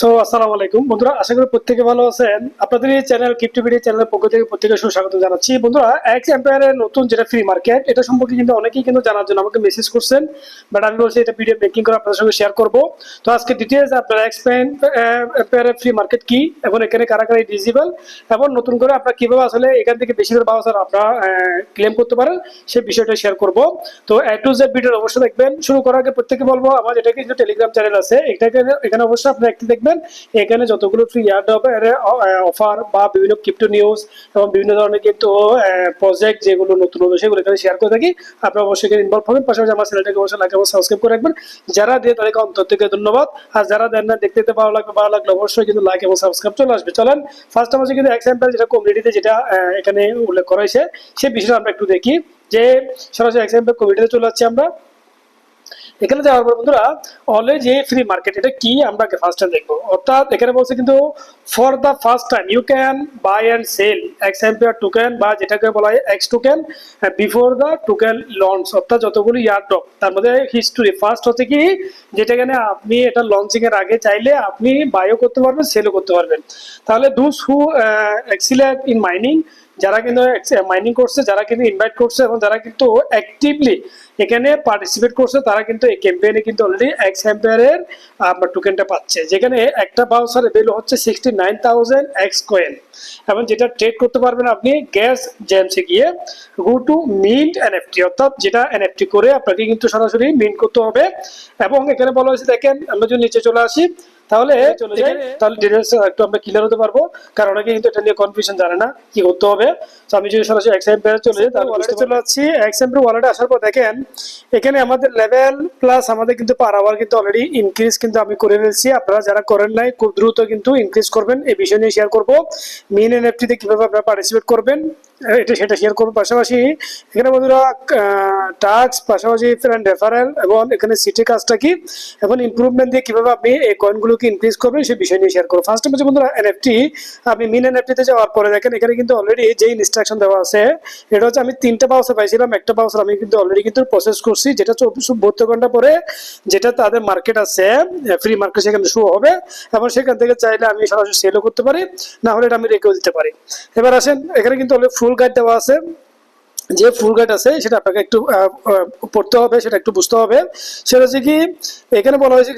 So আসসালামু আলাইকুম। বন্ধুরা, আশা করি প্রত্যেকে ভালো আছেন। আপনাদের এই চ্যানেল চ্যানেলের পক্ষ থেকে সুস্বাগত জানাচ্ছি। বন্ধুরা এক্স এম্পায়ারের নতুন যেটা ফ্রি মার্কেট এটা সম্পর্কে কিন্তু অনেকেই কিন্তু জানার জন্য আমাকে মেসেজ করছেন। বাট আমি বলছি, এটা ভিডিও মেকিং করে আপনাদের সঙ্গে শেয়ার তো আজকে ডিটেলস আপনারা এক্স এম্পায়ারের ফ্রি মার্কেট কি, এবং এখানে কারা কারা ডিজিবল এবং নতুন করে আপনারা কীভাবে আসলে এখান থেকে বেশি করে বাউসার আপনারা ক্লেম করতে পারেন সেই বিষয়টা শেয়ার করব। তো এ টু জেড ভিডিও অবশ্যই দেখবেন। শুরু করার আগে প্রত্যেকে বলব, আমার যেটা কিছু টেলিগ্রাম চ্যানেল আছে, এটাকে এখানে অবশ্যই আপনি একটি দেখবেন। এখানে যতগুলো ফ্রি অফার বা বিভিন্ন ক্রিপ্টো নিউজ এবং বিভিন্ন ধরনের কিন্তু প্রজেক্ট যেগুলো নতুন নতুন সেগুলো এখানে শেয়ার করে থাকি। আপনারা অবশ্যই এখানে ইনভলভ হবেন। পাশাপাশি আমার চ্যানেলটাকে অবশ্যই লাইক এবং সাবস্ক্রাইব করে রাখবেন। যারা দিয়ে তাদেরকে অন্তর থেকে ধন্যবাদ। আর যারা দেন না, দেখতে দেখতে ভালো লাগবে, ভালো লাগলে অবশ্যই কিন্তু লাইক এবং সাবস্ক্রাইব চলে আসবে। চলেন ফার্স্ট আমার কিন্তু এক্সাম্পল যেটা কমিউনিটিতে যেটা এখানে উল্লেখ করা হয়েছে সেই বিষয়টা আমরা একটু দেখি। যে সরাসরি এক্সাম্পল কমিউনিটিতে চলে যাচ্ছি আমরা। এখানে যাওয়ার পর বন্ধুরা অলরেডি যে ফ্রি মার্কেট এটা কি আমরা ফার্স্ট টাইম দেখব? অর্থাৎ এখানে বলছে কিন্তু for the first time you can buy and sell X Empire token বা যেটাকে বলা হয় X token before the token launch অর্থাৎ যতগুলো ইয়ার ড্রপ তার মধ্যে হিস্টোরি ফার্স্ট হচ্ছে কি, যেটা এখানে আপনি এটা লঞ্চিং এর আগে চাইলে আপনি বায়ও করতে পারবেন সেলও করতে পারবেন। তাহলে those who excellent in mining যারা কিন্তু মাইনিং করছে, যারা কিন্তু ইনভাইট করছে এবং যারা কিন্তু অ্যাক্টিভলি এখানে পার্টিসিপেট করছে, তারা কিন্তু এই ক্যাম্পেইনে কিন্তু অলরেডি এক্স আপনার টোকেনটা পাচ্ছে। যেখানে একটা বাউসার ভ্যালু হচ্ছে sixty nine thousand X coin এবং যেটা ট্রেড করতে পারবেন আপনি গ্যাস জেমসে গিয়ে go to mint N NFT অর্থাৎ যেটা এন এনএফটি করে আপনাকে কিন্তু সরাসরি মিন্ট করতে হবে। এবং এখানে বলা হয়েছে, দেখেন, আমরা যদি নিচে চলে আসি তাহলে তাহলে ডিটেলস একটু আমরা ক্লিয়ার হতে পারব। কারণ অনেকে কিন্তু এটা নিয়ে কনফিউশন জানে না কি করতে হবে। তো আমি যদি সরাসরি এক্সাম্পল চলে যাই তাহলে ওয়ালেটে চলে যাচ্ছি এক্সাম্পল ওয়ালেটে আসার পর দেখেন এখানে আমাদের লেভেল প্লাস আমাদের কিন্তু পার আওয়ার কিন্তু অলরেডি ইনক্রিজ কিন্তু আমি করে ফেলছি। আপনারা যারা করেন নাই খুব দ্রুত কিন্তু ইনক্রিজ করবেন। এই বিষয় নিয়ে শেয়ার করব। মিন এনএফটিতে কীভাবে আপনারা পার্টিসিপেট করবেন এটা সেটা শেয়ার করব পাশাপাশি এখানে বন্ধুরা টাস্ক পাশাপাশি রেফারেল এবং এখানে সিটি কাজটা কি? এবং ইমপ্রুভমেন্ট দিয়ে কীভাবে আপনি এই কয়েনগুলোকে ইনক্রিজ করবেন সেই বিষয় নিয়ে শেয়ার করব ফার্স্ট হচ্ছে বন্ধুরা এনএফটি আপনি মিন এনএফটিতে যাওয়ার পরে দেখেন, এখানে কিন্তু অলরেডি যে ইনস্ট্রাকশন দেওয়া আছে, এটা হচ্ছে আমি তিনটা বাউসার পাইছিলাম। একটা বাউসার আমি কিন্তু অলরেডি কিন্তু প্রসেস করছি, যেটা চব্বিশ বত্রিশ ঘণ্টা পরে যেটা তাদের মার্কেট আছে ফ্রি মার্কেট সেখানে শো হবে। এবং সেখান থেকে চাইলে আমি সরাসরি সেলও করতে পারি, না হলে এটা আমি রেখেও দিতে পারি। এবার আসেন, এখানে কিন্তু ফুল গাইড দেওয়া আছে, যে ফুল গাইড আছে সেটা আপনাকে একটু পড়তে হবে, সেটা একটু বুঝতে হবে। সেটা হচ্ছে কি, এখানে বলা হয়েছে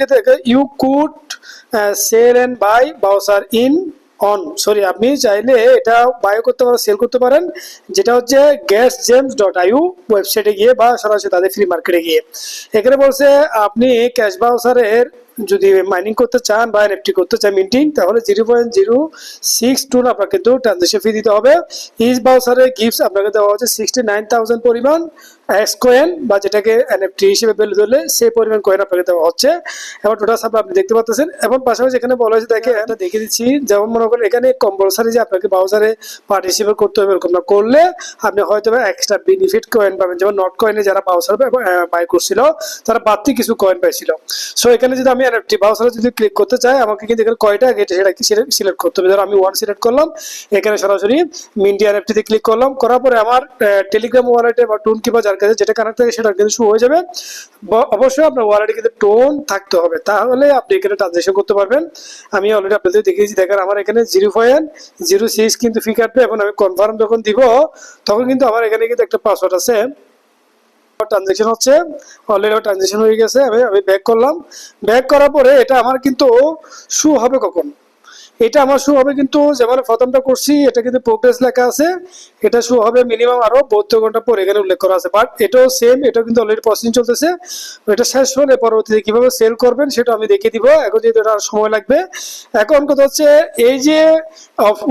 you could sell and buy বাউসার in on sorry আপনি চাইলে এটা বাই করতে পারেন সেল করতে পারেন, যেটা হচ্ছে গ্যাস জেমস ডট আইউ ওয়েবসাইটে গিয়ে বা সরাসরি তাদের ফ্রি মার্কেটে গিয়ে। এখানে বলছে, আপনি ক্যাশ বাউসারের যদি মাইনিং করতে চান বা এনএফটি করতে চান মিন্টিং তাহলে zero point zero six two আপনাকে কিন্তু ট্রানজেকশন ফি দিতে হবে। ইস বাউসারের গিফট আপনাকে দেওয়া হচ্ছে সিক্সটি নাইন থাউজেন্ড পরিমাণ। কয়েন বা যেটাকে এনএফটি হিসেবে ভ্যালু ধরলে সেই পরিমাণ কয়েন আপনাকে দেওয়া হচ্ছে। এবার টোটাল সাপ্লাই আপনি দেখতে পাচ্ছেন। এবং পাশাপাশি এখানে বলা হয়েছে দেখে এটা দেখে দিচ্ছি যেমন মনে করেন এখানে কম্পালসারি যে আপনাকে বাউসারে পার্টিসিপেট করতে হবে এরকম না। করলে আপনি হয়তো এক্সট্রা বেনিফিট কয়েন পাবেন। যেমন নট কয়েনে যারা বাউসার বাই করছিল তারা বাড়তি কিছু কয়েন পাইছিল। সো এখানে যদি আমি এনএফটি বাউসারে যদি ক্লিক করতে চাই আমাকে কিন্তু এখানে কয়টা গেটে সেটা সিলেক্ট করতে হবে? ধরো আমি ওয়ান সিলেক্ট করলাম এখানে সরাসরি মিন্টি এনএফটিতে ক্লিক করলাম। করার পরে আমার টেলিগ্রাম ওয়ালেটে বা টুন কিংবা যার কাছে যেটা কানেক্ট থাকে সেটা কিন্তু শুরু হয়ে যাবে। অবশ্যই আপনার ওয়ালেটে কিন্তু টোন থাকতে হবে। তাহলে আপনি এখানে ট্রানজেকশন করতে পারবেন। আমি অলরেডি আপনাদের দেখিয়েছি। দেখেন আমার এখানে জিরো পয়েন্ট জিরো সিক্স কিন্তু ফি কাটবে। এবং আমি কনফার্ম যখন দিব, তখন কিন্তু আমার এখানে কিন্তু একটা পাসওয়ার্ড আছে। ট্রানজেকশন হচ্ছে। অলরেডি আমার ট্রানজেকশন হয়ে গেছে। আমি আমি ব্যাক করলাম। ব্যাক করার পরে এটা আমার কিন্তু শু হবে কখন? এটা আমার শু হবে কিন্তু যেমন প্রথমটা করছি এটা কিন্তু প্রোগ্রেস লেখা আছে। এটা শু হবে মিনিমাম আরও বত্রিশ ঘণ্টা পরে এখানে উল্লেখ করা আছে। বাট এটাও সেম এটাও কিন্তু অলরেডি প্রসেসিং চলতেছে। এটা শেষ হলে পরবর্তীতে কীভাবে সেল করবেন সেটা আমি দেখিয়ে দিব। এখন যেহেতু এটা আর সময় লাগবে এখন কথা হচ্ছে এই যে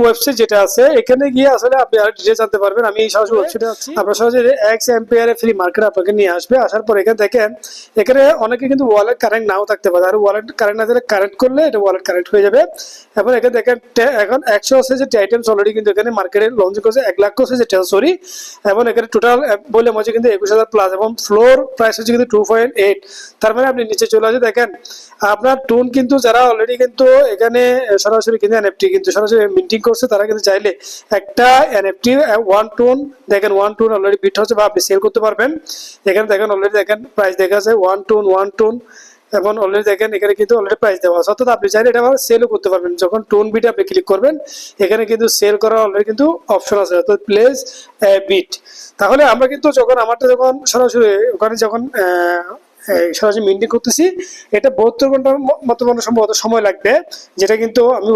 ওয়েবসাইট যেটা আছে এখানে গিয়ে আসলে আপনি আর ডিটেল জানতে পারবেন। আমি সরাসরি ওয়েবসাইটে আছি আপনার সরাসরি এক্স এম্পিয়ারে ফ্রি মার্কেট আপনাকে নিয়ে আসবে। আসার পর এখানে দেখেন এখানে অনেকে কিন্তু ওয়ালেট কারেন্ট নাও থাকতে পারে। আর ওয়ালেট কারেন্ট না থাকলে কারেন্ট করলে এটা ওয়ালেট কারেন্ট হয়ে যাবে। এবং এখানে দেখেন এখন একশো আছে আইটেমস অলরেডি কিন্তু এখানে মার্কেটে লঞ্চ করছে, এক লাখ আছে যে সরি এবং এখানে টোটাল বলে মজা কিন্তু একুশ হাজার প্লাস এবং ফ্লোর প্রাইস হচ্ছে কিন্তু টু পয়েন্ট এইট তার মানে আপনি নিচে চলে আসে, দেখেন, আপনার টুন কিন্তু যারা অলরেডি কিন্তু এখানে সরাসরি কিন্তু এনএফটি কিন্তু সরাসরি মিন্টিং করছে, তারা কিন্তু চাইলে একটা এনএফটি ওয়ান টুন দেখেন ওয়ান টুন অলরেডি বিট হচ্ছে বা আপনি সেল করতে পারবেন। এখানে দেখেন অলরেডি দেখেন প্রাইস দেখা আছে ওয়ান টুন ওয়ান টুন এবং অলরেডি দেখেন, এখানে কিন্তু অলরেডি প্রাইস দেওয়া আছে। অর্থাৎ আপনি চাইলে এটা সেলও করতে পারবেন। যখন টোন বিট আপনি ক্লিক করবেন, এখানে কিন্তু সেল করার অলরেডি কিন্তু অপশন আছে। অর্থাৎ প্লেস বিট তাহলে আমরা কিন্তু যখন, আমারটা যখন সরাসরি, ওখানে যখন সরাসরি মিন্টিং করতেছি, এটা বহত্তর ঘণ্টার মতো মানে সম্ভবত সময় লাগবে, যেটা কিন্তু আমি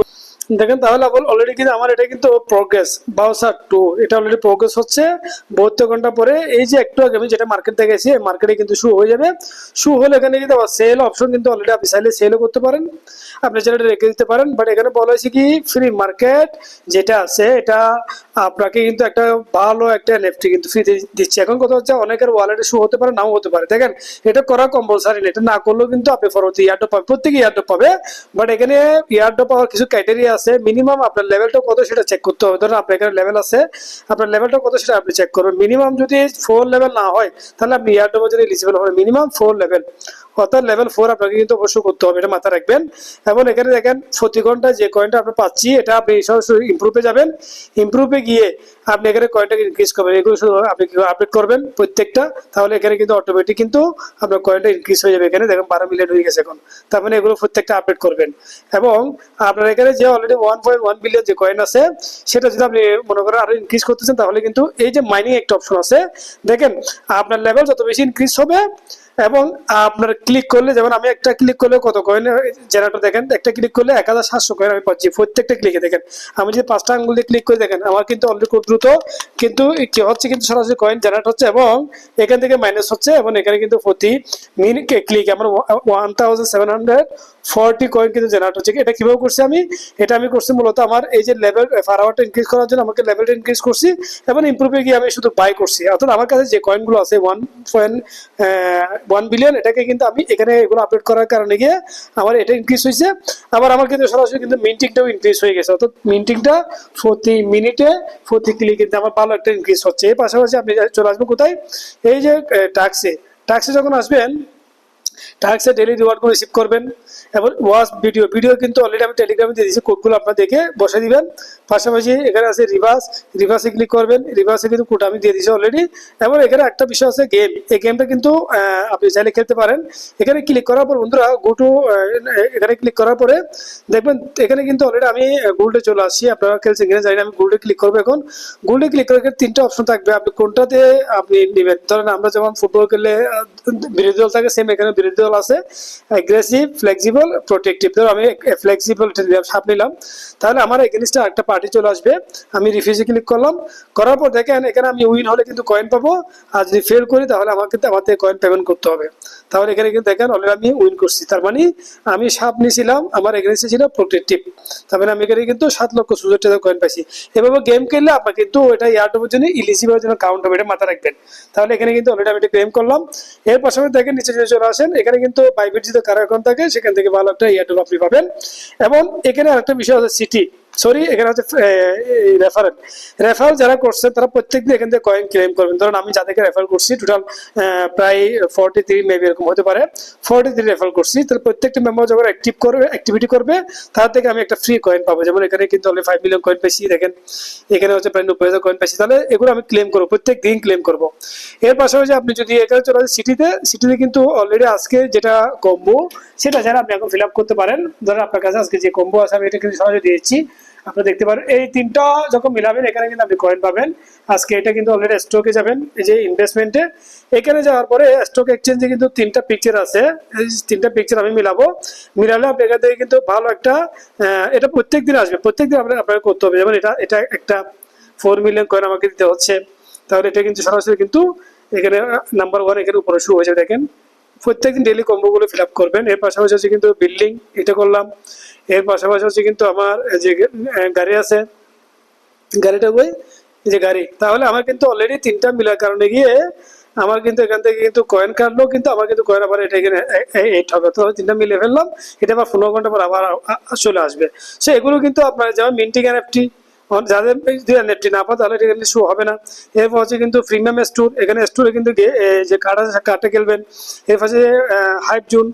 দেখেন তাহলে অলরেডি কিন্তু আমার এটা কিন্তু প্রোগ্রেস বাউসার টু এটা অলরেডি প্রোগ্রেস হচ্ছে। বহত্তর ঘণ্টা পরে এই যে একটু আগে আমি যেটা মার্কেট থেকে গেছি মার্কেটে কিন্তু শু হয়ে যাবে। শু হলে এখানে কিন্তু সেল অপশন কিন্তু অলরেডি আপনি চাইলে সেলও করতে পারেন। আপনি চাইলে রেখে দিতে পারেন। বাট এখানে বলা হয়েছে কি ফ্রি মার্কেট যেটা আছে, এটা আপনাকে কিন্তু একটা ভালো একটা এনএফটি কিন্তু ফ্রি দিচ্ছে। এখন কথা হচ্ছে অনেকের ওয়ালেটে শু হতে পারে, নাও হতে পারে। দেখেন, এটা করা কম্পালসারি না এটা না করলেও কিন্তু আপনি পরবর্তী ইয়ারডপ পাবে প্রত্যেকে ইয়ারডপ পাবে। বাট এখানে ইয়ারডপ পাওয়ার কিছু ক্রাইটেরিয়া আছে মিনিমাম আপনার লেভেলটা কত সেটা চেক করতে হবে। ধরুন আপনার এখানে লেভেল আছে, আপনার লেভেলটা কত সেটা আপনি চেক করবেন মিনিমাম যদি ফোর লেভেল না হয়, তাহলে আপনি ইয়ারডপের জন্য এলিজিবল হবেন মিনিমাম ফোর লেভেল অর্থাৎ লেভেল ফোর আপনাকে কিন্তু অবশ্যই করতে হবে, এটা মাথায় রাখবেন। এবং এখানে দেখেন প্রতি ঘণ্টা যে কয়েনটা আপনি পাচ্ছি, এটা আপনি সরাসরি ইমপ্রুভে যাবেন। ইমপ্রুভে গিয়ে আপনি এখানে কয়েনটাকে ইনক্রিজ করবেন। এগুলো শুধু আপনি আপডেট করবেন প্রত্যেকটা? তাহলে এখানে কিন্তু অটোমেটিক কিন্তু আপনার কয়েনটা ইনক্রিজ হয়ে যাবে এখানে। দেখেন, বারো মিলিয়ন হয়ে গেছে এখন। তার মানে এগুলো প্রত্যেকটা আপডেট করবেন। এবং আপনার এখানে যে already one point one billion যে কয়েন আছে, সেটা যদি আপনি মনে করেন আরও ইনক্রিজ করতেছেন, তাহলে কিন্তু এই যে মাইনিং একটা অপশন আছে। দেখেন, আপনার লেভেল যত বেশি ইনক্রিজ হবে এবং আপনার ক্লিক করলে, যেমন আমি একটা ক্লিক করলে কত কয়েন জেনারেটর দেখেন, একটা ক্লিক করলে এক হাজার সাতশো কয়েন আমি পাচ্ছি, প্রত্যেকটা ক্লিকে দেখেন। আমি যদি পাঁচটা আঙ্গুল দিয়ে ক্লিক করে, দেখেন, আমার কিন্তু অলরেডি খুব দ্রুত কিন্তু কি হচ্ছে কিন্তু সরাসরি কয়েন জেনারেট হচ্ছে এবং এখান থেকে মাইনাস হচ্ছে এবং এখানে কিন্তু প্রতি মিনিট ক্লিক আমার one thousand seven hundred forty coin কিন্তু জেনারেট হচ্ছে। এটা কীভাবে করছি আমি? এটা আমি করছি মূলত আমার এই যে লেভেল ফারাওয়ারটা ইনক্রিজ করার জন্য আমাকে লেভেলটা ইনক্রিজ করছি এবং ইমপ্রুভে গিয়ে আমি শুধু বাই করছি। অর্থাৎ আমার কাছে যে কয়েনগুলো আছে ওয়ান পয়েন্ট ওয়ান বিলিয়ন এটাকে কিন্তু আমি এখানে এগুলো আপডেট করার কারণে গিয়ে আমার এটা ইনক্রিজ হয়েছে। আবার আমার কিন্তু সরাসরি কিন্তু মিন্টিংটাও ইনক্রিজ হয়ে গেছে। অর্থাৎ মিন্টিংটা প্রতি মিনিটে প্রতি ক্লিক কিন্তু আমার ভালো একটা ইনক্রিজ হচ্ছে। এর পাশাপাশি আপনি চলে আসবেন কোথায়? এই যে ট্যাক্সে ট্যাক্সে যখন আসবেন টাস্কে ডেলি রিওয়ার্ডগুলো রিসিভ করবেন। এবং ওয়াচ ভিডিও ভিডিও কিন্তু অলরেডি আমি টেলিগ্রামে দিয়ে দিয়েছি কোডগুলো আপনার দেখে বসে দিবেন। পাশাপাশি এখানে আছে রিভার্স রিভার্সে ক্লিক করবেন রিভার্সে কিন্তু কোড আমি দিয়ে দিয়েছি অলরেডি এবং এখানে একটা বিষয় আছে গেম এই গেমটা কিন্তু আপনি চাইলে খেলতে পারেন। এখানে ক্লিক করার পর বন্ধুরা গো টু এখানে ক্লিক করার পরে দেখবেন এখানে কিন্তু অলরেডি আমি গোল্ডে চলে আসছি। আপনারা খেলছেন কিনা জানি আমি গোল্ডে ক্লিক করব এখন। গোল্ডে ক্লিক করে এখানে তিনটা অপশন থাকবে। আপনি কোনটাতে আপনি নেবেন? ধরেন আমরা যেমন ফুটবল খেললে বিরোধী দল থাকে সেম এখানে বিরোধী দল আছে। অ্যাগ্রেসিভ ফ্লেক্সিবল প্রোটেক্টিভ ধরো আমি ফ্লেক্সিবল সাপ নিলাম। তাহলে আমার এগেনস্টে একটা পার্টি চলে আসবে। আমি রিফিউজে ক্লিক করলাম। করার পর দেখেন, এখানে আমি উইন হলে কিন্তু কয়েন পাবো। আর যদি ফেল করি, তাহলে আমাকে আমার কয়েন পেমেন্ট করতে হবে। তাহলে এখানে কিন্তু দেখেন অলরেডি আমি উইন করছি। তার মানে আমি সাপ নিয়েছিলাম, আমার এগেনস্টে ছিল প্রোটেক্টিভ তার মানে আমি এখানে কিন্তু সাত লক্ষ সুযোগ টাকা কয়েন পাইছি। এভাবে গেম খেললে আপনার কিন্তু এটা ইয়ারটপের জন্য ইলিজিবলের জন্য কাউন্ট হবে, এটা মাথা রাখবেন। তাহলে এখানে কিন্তু অলরেডি আমি এটা ক্লেম করলাম। এর পাশাপাশি দেখেন, নিচে যদি চলে আসেন। এখানে কিন্তু প্রাইভেট যদি কারও থাকে, সেখান থেকে ভালো একটা ইয়ারটপ আপনি পাবেন। এবং এখানে আরেকটা বিষয় হচ্ছে সিটি সরি এখানে হচ্ছে রেফারেল রেফারেল যারা করছে, তারা প্রত্যেকদিন এখান থেকে কয়েন ক্লেম করবেন। ধরুন, আমি যাদেরকে রেফার করছি টোটাল প্রায় ফর্টি থ্রি মেবি এরকম হতে পারে। ফর্টি থ্রি রেফার করছি, তাহলে প্রত্যেকটা মেম্বার যখন অ্যাক্টিভ করবে অ্যাক্টিভিটি করবে, তার থেকে আমি একটা ফ্রি কয়েন পাবো। যেমন এখানে কিন্তু অলরেডি ফাইভ মিলিয়ন কয়েন পেয়েছি, দেখেন, এখানে হচ্ছে প্রায় নব্বই হাজার কয়েন পেয়েছি। তাহলে এগুলো আমি ক্লেম করব প্রত্যেক দিন ক্লেম করব। এর পাশাপাশি আপনি যদি এখানে চলে আসেন সিটিতে সিটিতে কিন্তু অলরেডি আজকে যেটা কম্বো সেটা যারা আপনি এখন ফিল আপ করতে পারেন। ধরেন, আপনার কাছে আজকে যে কম্বো আছে, আমি এটা কিন্তু সহজে দিয়েছি। আপনি দেখতে পারেন। এই তিনটা যখন মিলাবেন, এখানে কিন্তু আপনি কয়েন পাবেন। আজকে এটা কিন্তু অলরেডি স্টকে যাবেন, এই যে ইনভেস্টমেন্টে এখানে যাওয়ার পরে স্টক এক্সচেঞ্জে কিন্তু তিনটা পিকচার আছে। এই তিনটা পিকচার আমি মিলাবো। মিলালে আপনি এখান থেকে কিন্তু ভালো একটা এটা প্রত্যেক দিন আসবে। প্রত্যেক দিন আপনার, আপনাকে করতে হবে। যেমন এটা এটা একটা ফোর মিলিয়ন কয়েন আমাকে দিতে হচ্ছে। তাহলে এটা কিন্তু সরাসরি কিন্তু এখানে নাম্বার ওয়ান এখানে উপরে শুরু হয়েছে, দেখেন। প্রত্যেকদিন ডেলি কম্বোগুলো ফিল আপ করবেন। এর পাশাপাশি হচ্ছে কিন্তু বিল্ডিং এটা করলাম। এর পাশাপাশি হচ্ছে কিন্তু আমার যে গাড়ি আছে, গাড়িটা বই যে গাড়ি, তাহলে আমার কিন্তু অলরেডি তিনটা মিলার কারণে গিয়ে আমার কিন্তু এখান থেকে কিন্তু কয়েন কাটলো, কিন্তু আমার কিন্তু কয়েন আবার এটা এখানে এই হবে। তো তিনটা মিলে ফেললাম, এটা আবার পনেরো ঘণ্টা পর আবার চলে আসবে। সো এগুলো কিন্তু আপনার যেমন মিন্টিং এনএফটি যাদের যদি এনএফটি না পায় তাহলে এটা শো হবে না। এরপর হচ্ছে কিন্তু প্রিমিয়াম স্টোর এখানে স্টোরে কিন্তু যে কার্ড আছে কার্ডে খেলবেন। এরপর হচ্ছে হাইপ জুন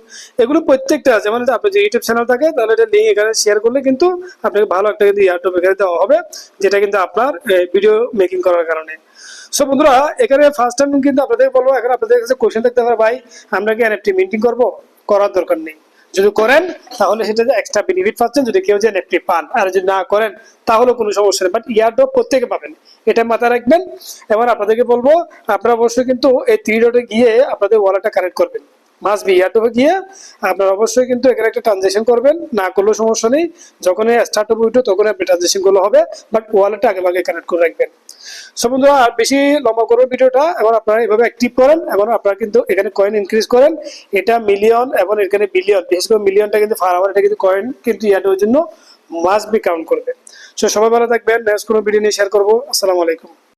এগুলো প্রত্যেকটা আছে। যেমন আপনার যে ইউটিউব চ্যানেল থাকে, তাহলে এটা লিঙ্ক এখানে শেয়ার করলে কিন্তু আপনাকে ভালো একটা কিন্তু ইয়ারটপ এখানে দেওয়া হবে, যেটা কিন্তু আপনার ভিডিও মেকিং করার কারণে। সো বন্ধুরা, এখানে ফার্স্ট টাইম কিন্তু আপনাদের বলব, এখন আপনাদের কাছে থাকতে পারে, ভাই, আমরা কি এনএফটি মিন্টিং করব? করার দরকার নেই। যদি করেন, তাহলে সেটা এক্সট্রা বেনিফিট পাচ্ছেন যদি কেউ যে এনএফটি পান। আর যদি না করেন, তাহলে কোনো সমস্যা নেই। বাট ইয়ারড্রপ প্রত্যেকে পাবেন। এটা মাথায় রাখবেন। এবার আপনাদেরকে বলব, আপনারা অবশ্যই কিন্তু এই থ্রি ডটে গিয়ে আপনাদের ওয়ালেটটা কানেক্ট করবেন। মাস বি ইয়ারড্রপে গিয়ে, আপনারা অবশ্যই কিন্তু এখানে একটা ট্রানজেকশন করবেন, না করলেও সমস্যা নেই। যখন স্টার্ট হবে উঠো তখন আপনি ট্রানজেকশনগুলো হবে বাট ওয়ালেটটা আগে ভাগে কানেক্ট করে রাখবেন। সো বন্ধুরা, আর বেশি লম্বা করবেন ভিডিওটা, এবং আপনারা এভাবে অ্যাক্টিভ করেন, এবং আপনারা কিন্তু এখানে কয়েন ইনক্রিজ করেন। এটা মিলিয়ন এবং এখানে বিলিয়ন বিশেষ করে মিলিয়নটা কিন্তু ফার আওয়ার এটা কিন্তু কয়েন কিন্তু ইয়ারডের জন্য মাস্ট বি কাউন্ট করবে। সো সবাই ভালো থাকবেন নেক্সট কোনো ভিডিও নিয়ে শেয়ার করব। আসসালামু আলাইকুম।